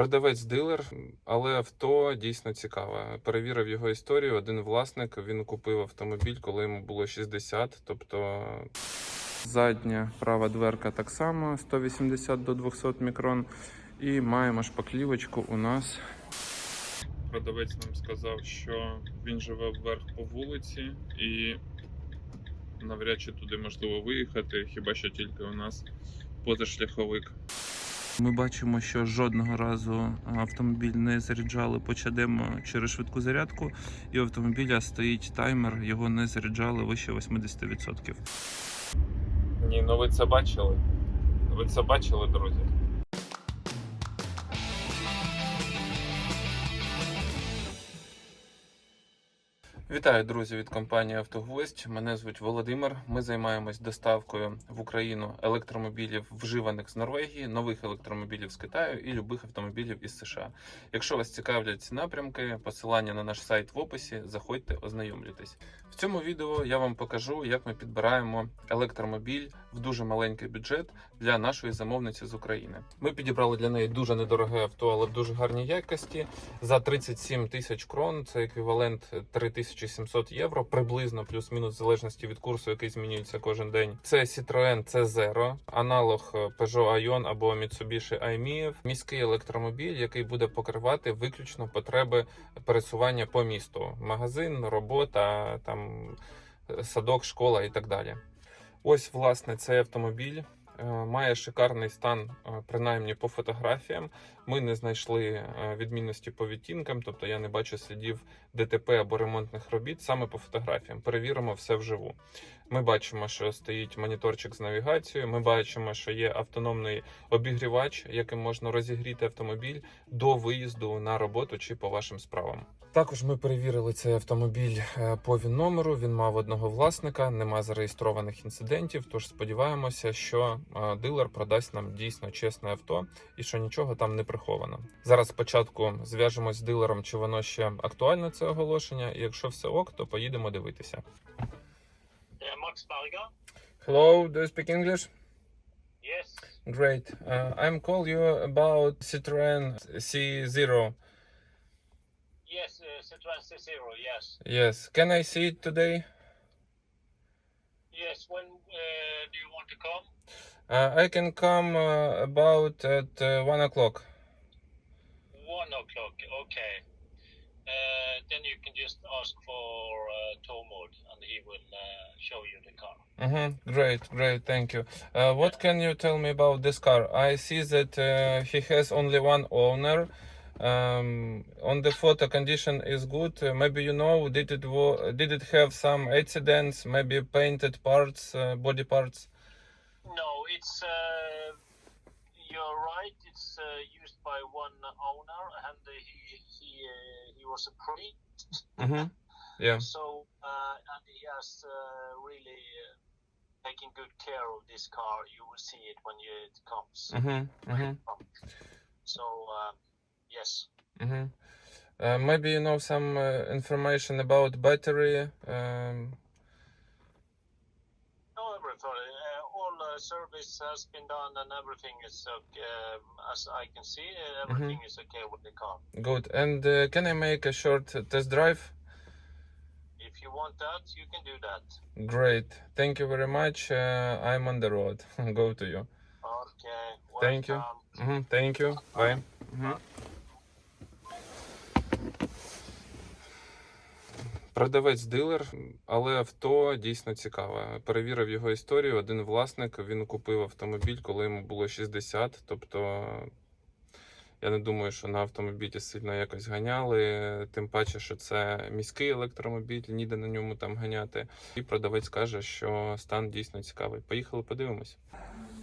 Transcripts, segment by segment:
Продавець-дилер, але авто дійсно цікаве. Перевірив його історію. Один власник він купив автомобіль, коли йому було 60. Тобто задня права дверка так само 180 до 200 мікрон. І маємо шпаклівочку у нас. Продавець нам сказав, що він живе вверх по вулиці і навряд чи туди можливо виїхати, хіба що тільки у нас позашляховик. Ми бачимо, що жодного разу автомобіль не заряджали по чадему через швидку зарядку, і у автомобіля стоїть таймер, його не заряджали вище 80%. Ні, ну ви це бачили. Ви це бачили, друзі. Вітаю, друзі, від компанії Автогвоздь. Мене звуть Володимир. Ми займаємось доставкою в Україну електромобілів, вживаних з Норвегії, нових електромобілів з Китаю і любих автомобілів із США. Якщо вас цікавлять ці напрямки, посилання на наш сайт в описі, заходьте, ознайомлюйтесь. В цьому відео я вам покажу, як ми підбираємо електромобіль в дуже маленький бюджет для нашої замовниці з України. Ми підібрали для неї дуже недороге авто, але в дуже гарній якості. За 37 тисяч крон це еквівалент 3700 євро, приблизно плюс-мінус в залежності від курсу, який змінюється кожен день. Це Citroen C0, аналог Peugeot Ion або Mitsubishi iMIF, міський електромобіль, який буде покривати виключно потреби пересування по місту: магазин, робота, там садок, школа і так далі. Ось, власне, цей автомобіль. Е, Має шикарний стан, е, принаймні по фотографіям. Ми не знайшли е, відмінності по відтінкам, тобто я не бачу слідів ДТП або ремонтних робіт саме по фотографіям. Перевіримо все вживу. Ми бачимо, що стоїть моніторчик з навігацією. Ми бачимо, що є автономний обігрівач, яким можна розігріти автомобіль до виїзду на роботу чи по вашим справам. Також ми перевірили цей автомобіль е, по він номеру. Він мав одного власника, нема зареєстрованих інцидентів. Тож сподіваємося, що е, дилер продасть нам дійсно чесне авто і що нічого там не приховано. Зараз спочатку зв'яжемось з дилером, чи воно ще актуальне це оголошення. І якщо все ок, то поїдемо дивитися. Max Berger? Hello, do you speak English? Yes. Great. Uh, I'm call you about Citroen C0. Yes, uh, Citroen C0, yes. Yes. Can I see it today? Yes, when uh, do you want to come? Uh, I can come uh, about at uh, one o'clock. One o'clock, okay. Uh, then you can just ask for uh, Tormod and he will uh, show you the car. Mm-hmm. Great, great, thank you. Uh, what can you tell me about this car? I see that uh, he has only one owner. Um, on the photo, condition is good. Uh, maybe you know, did it wo- did it have some accidents? Maybe painted parts, uh, body parts. No, it's, uh, you're right, it's uh, used by one owner and he, he, uh, he was a priest. Mm-hmm. Yeah. So, uh, and he has uh, really uh, taken good care of this car. You will see it when you, it comes. Mm-hmm. Mm-hmm. So, uh, Yes. Mm-hmm. Uh, maybe you know some uh, information about battery. Um... No, everything. Uh, all uh, service has been done, and everything is uh, as I can see. Uh, mm-hmm. Everything mm -hmm. is okay with the car. Good. And uh, can I make a short uh, test drive? If you want that, you can do that. Great. Thank you very much. Uh, I'm on the road. Go to you. Okay. Welcome. Thank you. Mm -hmm. Thank you. Bye. Mm -hmm. Продавець-дилер, але авто дійсно цікаве. Перевірив його історію. Один власник він купив автомобіль, коли йому було 60. Тобто я не думаю, що на автомобілі сильно якось ганяли. Тим паче, що це міський електромобіль, ніде на ньому там ганяти. І продавець каже, що стан дійсно цікавий. Поїхали, подивимось.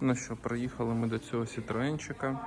Ну що, приїхали ми до цього сітроенчика.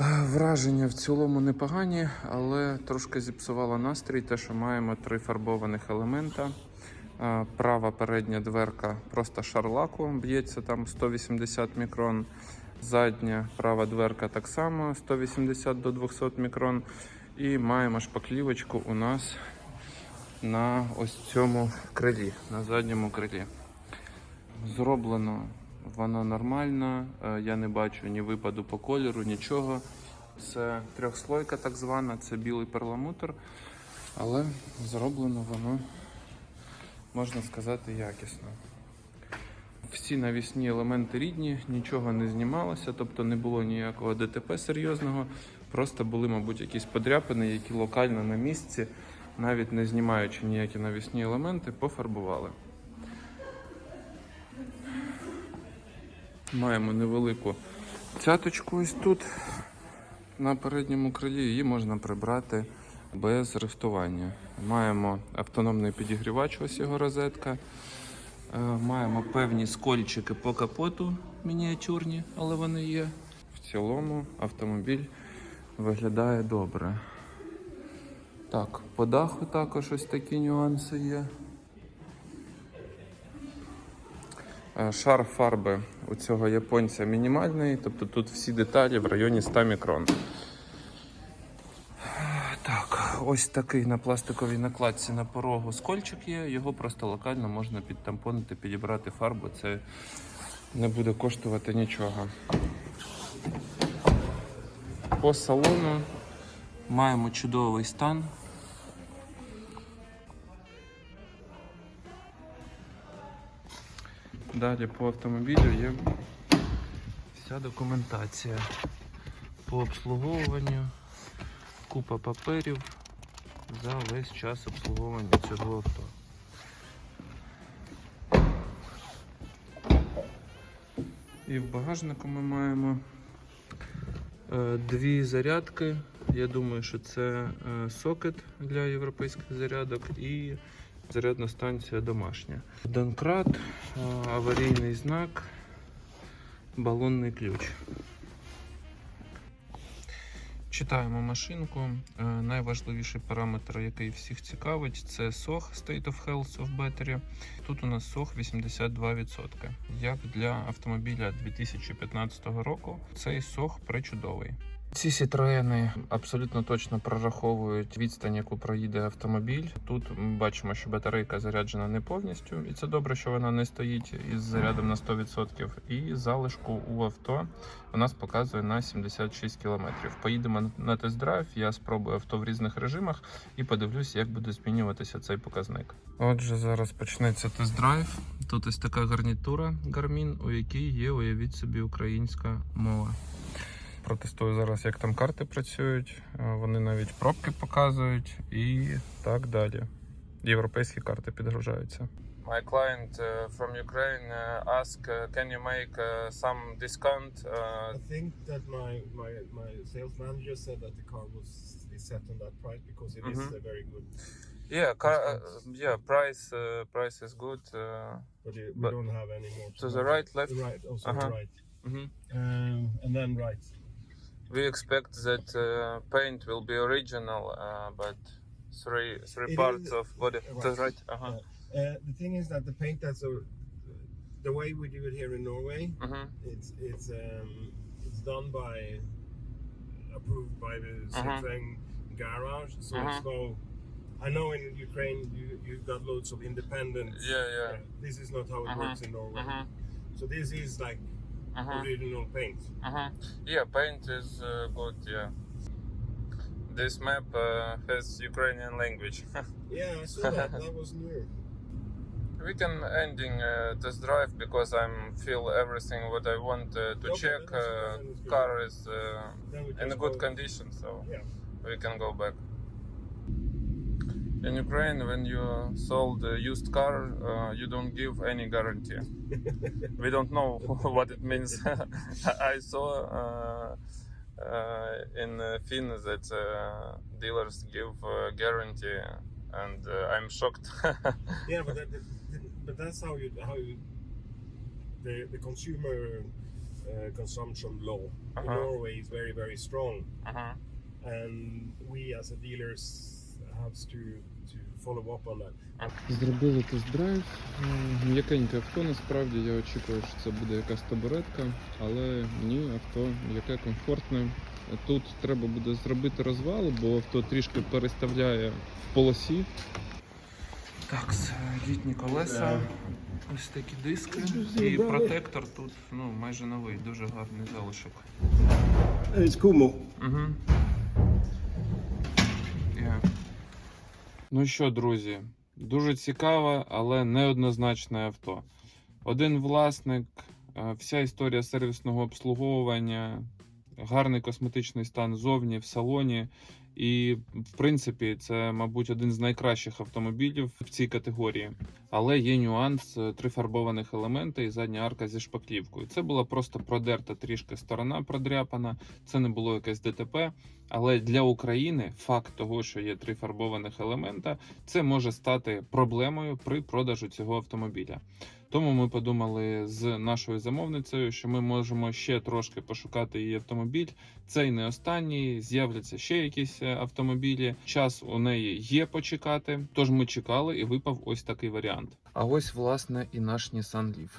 Враження в цілому непогані, але трошки зіпсувало настрій, те, що маємо три фарбованих елемента. Права передня дверка просто шарлаку б'ється там 180 мікрон. Задня права дверка так само 180 до 200 мікрон. І маємо шпаклівочку у нас на ось цьому крилі, на задньому крилі. Зроблено воно нормально, е, я не бачу ні випаду по кольору, нічого. Це трьохслойка так звана, це білий перламутр, але зроблено воно, можна сказати, якісно. Всі навісні елементи рідні, нічого не знімалося, тобто не було ніякого ДТП серйозного. Просто були, мабуть, якісь подряпини, які локально на місці, навіть не знімаючи ніякі навісні елементи, пофарбували. Маємо невелику цяточку ось тут на передньому крилі. Її можна прибрати без рихтування. Маємо автономний підігрівач, ось його розетка. Е, Маємо певні скольчики по капоту мініатюрні, але вони є. В цілому автомобіль виглядає добре. Так, по даху також ось такі нюанси є. Шар фарби у цього японця мінімальний, тобто тут всі деталі в районі 100 мікрон. Так, ось такий на пластиковій накладці на порогу скольчик є. Його просто локально можна підтампонити, підібрати фарбу. Це не буде коштувати нічого. По салону маємо чудовий стан. Далі по автомобілю є вся документація по обслуговуванню, купа паперів за весь час обслуговування цього авто. І в багажнику ми маємо е, дві зарядки. Я думаю, що це е, сокет для європейських зарядок і зарядна станція домашня. Донкрат, е, аварійний знак, балонний ключ. Читаємо машинку. Е, Найважливіший параметр, який всіх цікавить, це SOH State of Health of Battery. Тут у нас SOH 82%. Як для автомобіля 2015 року, цей SOH причудовий. Ці Citroen абсолютно точно прораховують відстань, яку проїде автомобіль. Тут ми бачимо, що батарейка заряджена не повністю, і це добре, що вона не стоїть із зарядом на 100%. І залишку у авто у нас показує на 76 км. Поїдемо на тест-драйв, я спробую авто в різних режимах і подивлюсь, як буде змінюватися цей показник. Отже, зараз почнеться тест-драйв. Тут ось така гарнітура Garmin, у якій є, уявіть собі, українська мова. Протестую зараз, як там карти працюють. Е, Вони навіть пробки показують і так далі. Європейські карти підгружаються. My client uh, from Ukraine uh, ask, uh, can you make uh, some discount? Uh, I think that my, my my sales manager said that the car was is set on that price because it is Mhm. a very good, yeah, car, uh, yeah, price uh, price is good. Uh, but we don't have any more. to the right, left? The right, also Uh-huh. right, mhm. um, and then right. We expect that uh, paint will be original, uh, but three three It parts is- of body. right. The right. Uh-huh. Uh, the thing is that the paint that's a, the way we do it here in Norway. Mhm. It's it's um, it's done by approved by the Uh-huh. Citroen garage. So Uh-huh. it's no. I know in Ukraine you you've got loads of independent. Yeah, yeah. this is not how it Uh-huh. works in Norway. Mhm. So this is like Mhm. original paint. Uh-huh. Yeah, paint is uh, good. Yeah. This map uh, has Ukrainian language. Yeah, I saw that. that was new. we can ending uh, test drive because I'm feel everything what I want uh, to Okay, check. then Uh, then it's good. car is uh, in a good go- condition, so Yeah. we can go back. In Ukraine, when you sold a used car, uh, you don't give any guarantee. we don't know what it means. I saw uh, uh, in uh, Finn that uh, dealers give uh, guarantee, and uh, I'm shocked. Yeah, but that, but that's how you how you the the consumer uh, consumption law in Uh-huh. Norway is very very strong, uh-huh. and we as a dealers Зробили тест-драйв. М'якеньке авто, насправді я очікував, що це буде якась табуретка, але ні, авто яке комфортне. Тут треба буде зробити розвал, бо авто трішки переставляє в полосі. Так, літні колеса, ось такі диски. І протектор тут ну, майже новий, дуже гарний залишок. It's Kumo. Угу. Ну що, друзі, дуже цікаве, але неоднозначне авто. Один власник, е, вся історія сервісного обслуговування, гарний косметичний стан зовні в салоні. І, в принципі, це, мабуть, один з найкращих автомобілів в цій категорії. Але є нюанс: е, три фарбованих елементи і задня арка зі шпаклівкою. Це була просто продерта трішки сторона продряпана, це не було якесь ДТП. Але для України факт того, що є три фарбованих елемента, це може стати проблемою при продажу цього автомобіля. Тому ми подумали з нашою замовницею, що ми можемо ще трошки пошукати її автомобіль. Цей не останній, з'являться ще якісь е, автомобілі. Час у неї є почекати. Тож ми чекали і випав ось такий варіант. А ось власне і наш Nissan Leaf.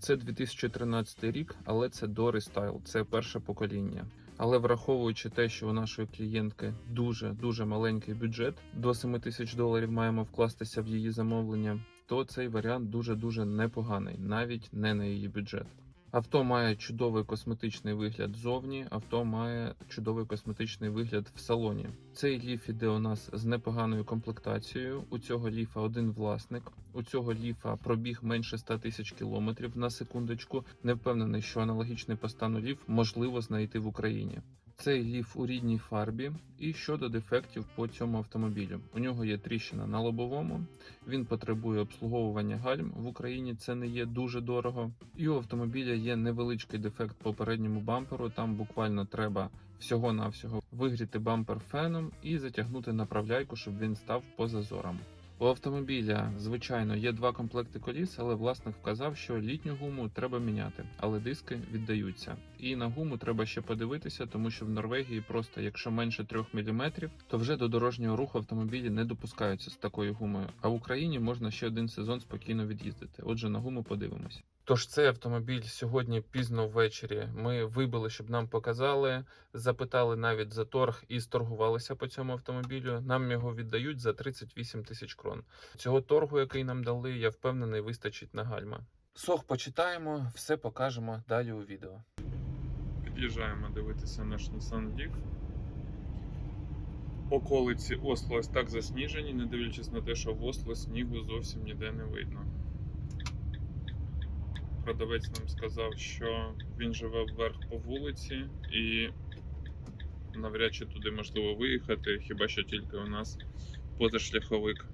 Це 2013 рік, але це до рестайл, це перше покоління. Але враховуючи те, що у нашої клієнтки дуже дуже маленький бюджет, до 7 тисяч доларів маємо вкластися в її замовлення, то цей варіант дуже дуже непоганий, навіть не на її бюджет. Авто має чудовий косметичний вигляд ззовні, авто має чудовий косметичний вигляд в салоні. Цей ліф іде у нас з непоганою комплектацією. У цього ліфа один власник. У цього ліфа пробіг менше 100 тисяч кілометрів на секундочку. Не впевнений, що аналогічний по стану ліф можливо знайти в Україні. Цей ліф у рідній фарбі. І щодо дефектів по цьому автомобілю, у нього є тріщина на лобовому. Він потребує обслуговування гальм в Україні. Це не є дуже дорого. І у автомобіля є невеличкий дефект по передньому бамперу. Там буквально треба всього-навсього вигріти бампер феном і затягнути направляйку, щоб він став по зазорам. У автомобіля, звичайно, є два комплекти коліс, але власник вказав, що літню гуму треба міняти, але диски віддаються. І на гуму треба ще подивитися, тому що в Норвегії просто якщо менше 3 мм, то вже до дорожнього руху автомобілі не допускаються з такою гумою. А в Україні можна ще один сезон спокійно від'їздити. Отже, на гуму подивимось. Тож цей автомобіль сьогодні пізно ввечері ми вибили, щоб нам показали. Запитали навіть за торг і сторгувалися по цьому автомобілю. Нам його віддають за 38 тисяч крон. Цього торгу, який нам дали, я впевнений, вистачить на гальма. Сох почитаємо, все покажемо далі у відео. Під'їжджаємо дивитися наш Nissan Leaf. Околиці Осло ось так засніжені, не дивлячись на те, що в Осло снігу зовсім ніде не видно. Продавець нам сказав, що він живе вверх по вулиці і навряд чи туди можливо виїхати, хіба що тільки у нас позашляховик.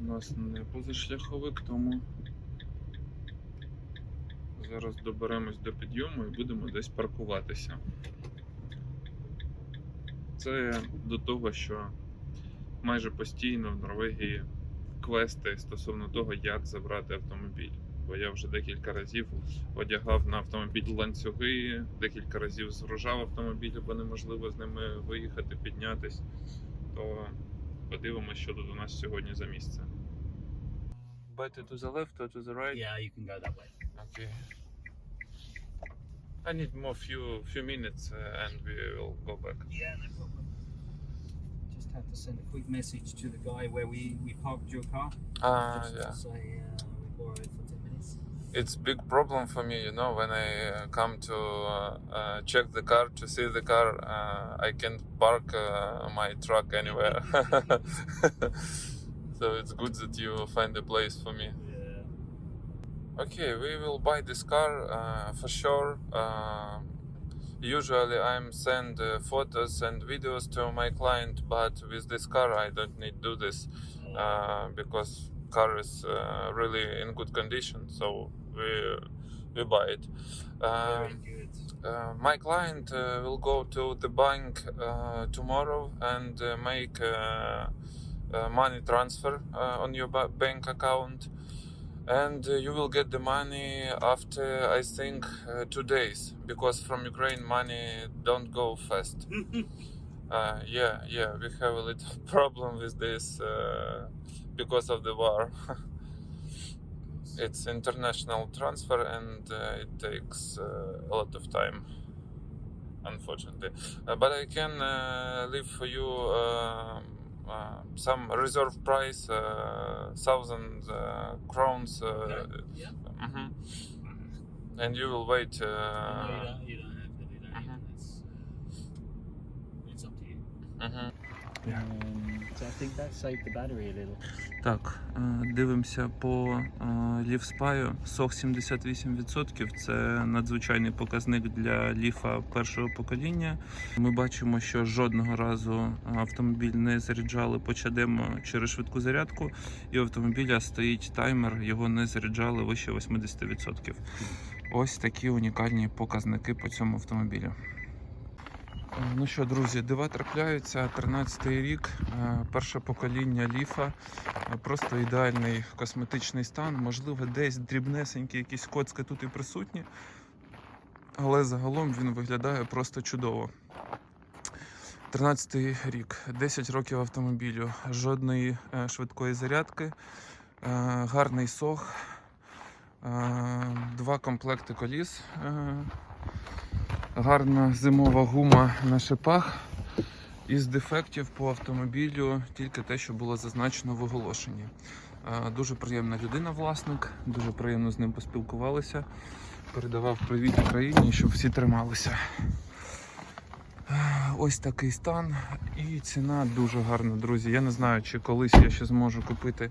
У нас не позашляховик, тому зараз доберемось до підйому і будемо десь паркуватися. Це до того, що майже постійно в Норвегії квести стосовно того, як забрати автомобіль. Бо я вже декілька разів одягав на автомобіль ланцюги, декілька разів згружав автомобілі, бо неможливо з ними виїхати, піднятись. То подивимося, що тут у нас сьогодні за місце. Better to the left or to the right? Yeah, you can go that way. Okay. I need more few few minutes uh, and we will go back. Yeah, no problem. Just had to send a quick message to the guy where we, we parked your car. Ah, just yeah. to say uh, we borrowed for 10 minutes. It's big problem for me, you know, when I uh, come to uh, uh, check the car to see the car, uh, I can't park uh, my truck anywhere. so it's good that you find a place for me. Yeah. Okay, we will buy this car uh, for sure. Um usually, I'm send uh, photos and videos to my client, but with this car, I don't need to do this uh, because car is uh, really in good condition. So we we buy it. Um, uh, my client uh, will go to the bank uh, tomorrow and uh, make money transfer uh, on your ba- bank account and you will get the money after i think uh, two days because from ukraine money don't go fast uh, yeah yeah we have a little problem with this uh, because of the war it's international transfer and uh, it takes uh, a lot of time unfortunately Uh, but i can uh, leave for you um, uh, some reserve price uh, thousand uh, crowns uh, Yeah. mhm. and you will wait no, you uh, don't, you don't have to do that. Mhm. That's, Um, so I think that saved the battery a little. Так, е, дивимося по ліфспаю. Сох 78%. Це надзвичайний показник для ліфа першого покоління. Ми бачимо, що жодного разу автомобіль не заряджали по чадему через швидку зарядку, і у автомобіля стоїть таймер, його не заряджали вище 80%. Ось такі унікальні показники по цьому автомобілю. Ну що, друзі, дива трапляються. 13-й рік, е, перше покоління ліфа. Е, Просто ідеальний косметичний стан. Можливо, десь дрібнесенькі якісь коцки тут і присутні, але загалом він виглядає просто чудово. 13-й рік, 10 років автомобілю, жодної е, швидкої зарядки, гарний сох, два комплекти коліс. Гарна зимова гума на шипах. Із дефектів по автомобілю тільки те, що було зазначено в оголошенні. Дуже приємна людина, власник, дуже приємно з ним поспілкувалися. Передавав привіт Україні, щоб всі трималися. Ось такий стан і ціна дуже гарна, друзі. Я не знаю, чи колись я ще зможу купити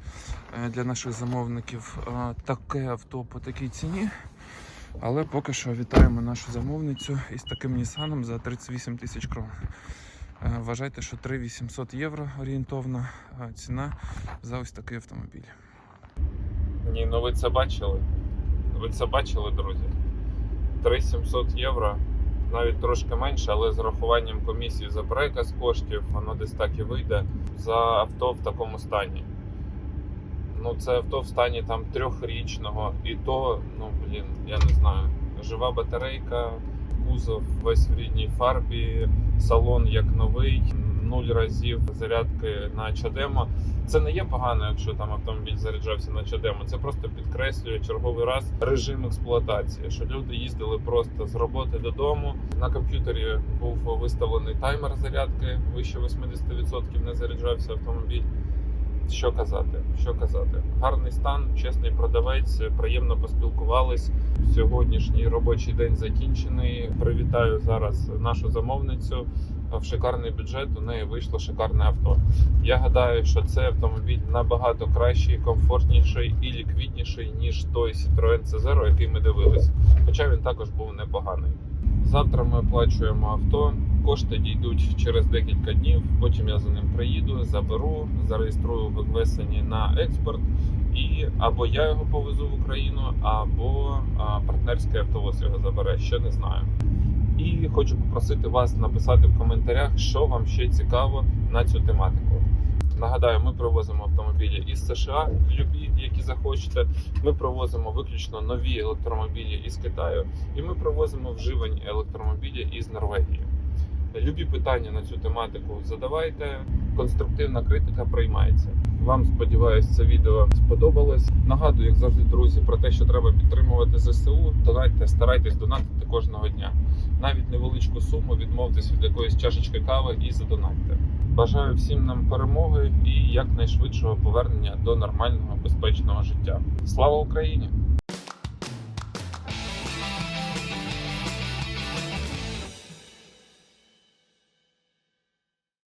е, для наших замовників таке авто по такій ціні. Але поки що вітаємо нашу замовницю із таким Нісаном за 38 тисяч крон. Е, Вважайте, що 3800 євро орієнтовна ціна за ось такий автомобіль. Ні, ну ви це бачили. Ви це бачили, друзі. 3700 євро, навіть трошки менше, але з рахуванням комісії за переказ коштів, воно десь так і вийде за авто в такому стані. Ну, це авто в стані там трьохрічного, і то, ну блін, я не знаю. Жива батарейка, кузов весь в рідній фарбі, салон як новий, нуль разів зарядки на чадемо. Це не є погано, якщо там автомобіль заряджався на чадемо. Це просто підкреслює черговий раз режим експлуатації, що люди їздили просто з роботи додому. На комп'ютері був виставлений таймер зарядки, вище 80% не заряджався автомобіль. Що казати? Що казати? Гарний стан, чесний продавець, приємно поспілкувались. Сьогоднішній робочий день закінчений. Привітаю зараз нашу замовницю. В шикарний бюджет у неї вийшло шикарне авто. Я гадаю, що цей автомобіль набагато кращий, комфортніший і ліквідніший, ніж той Citroen C0, який ми дивились. Хоча він також був непоганий. Завтра ми оплачуємо авто. Кошти дійдуть через декілька днів. Потім я за ним приїду, заберу, зареєструю в Еквесені на експорт, і або я його повезу в Україну, або а, партнерський автовоз його забере. Ще не знаю. І хочу попросити вас написати в коментарях, що вам ще цікаво на цю тематику. Нагадаю, ми привозимо автомобілі із США, любі, які захочете. Ми привозимо виключно нові електромобілі із Китаю, і ми привозимо вживані електромобілі із Норвегії. Любі питання на цю тематику задавайте. Конструктивна критика приймається. Вам сподіваюсь, це відео сподобалось. Нагадую, як завжди, друзі, про те, що треба підтримувати ЗСУ. Донатьте, старайтесь донатити кожного дня. Навіть невеличку суму відмовтесь від якоїсь чашечки кави і задонатьте. Бажаю всім нам перемоги і якнайшвидшого повернення до нормального безпечного життя. Слава Україні!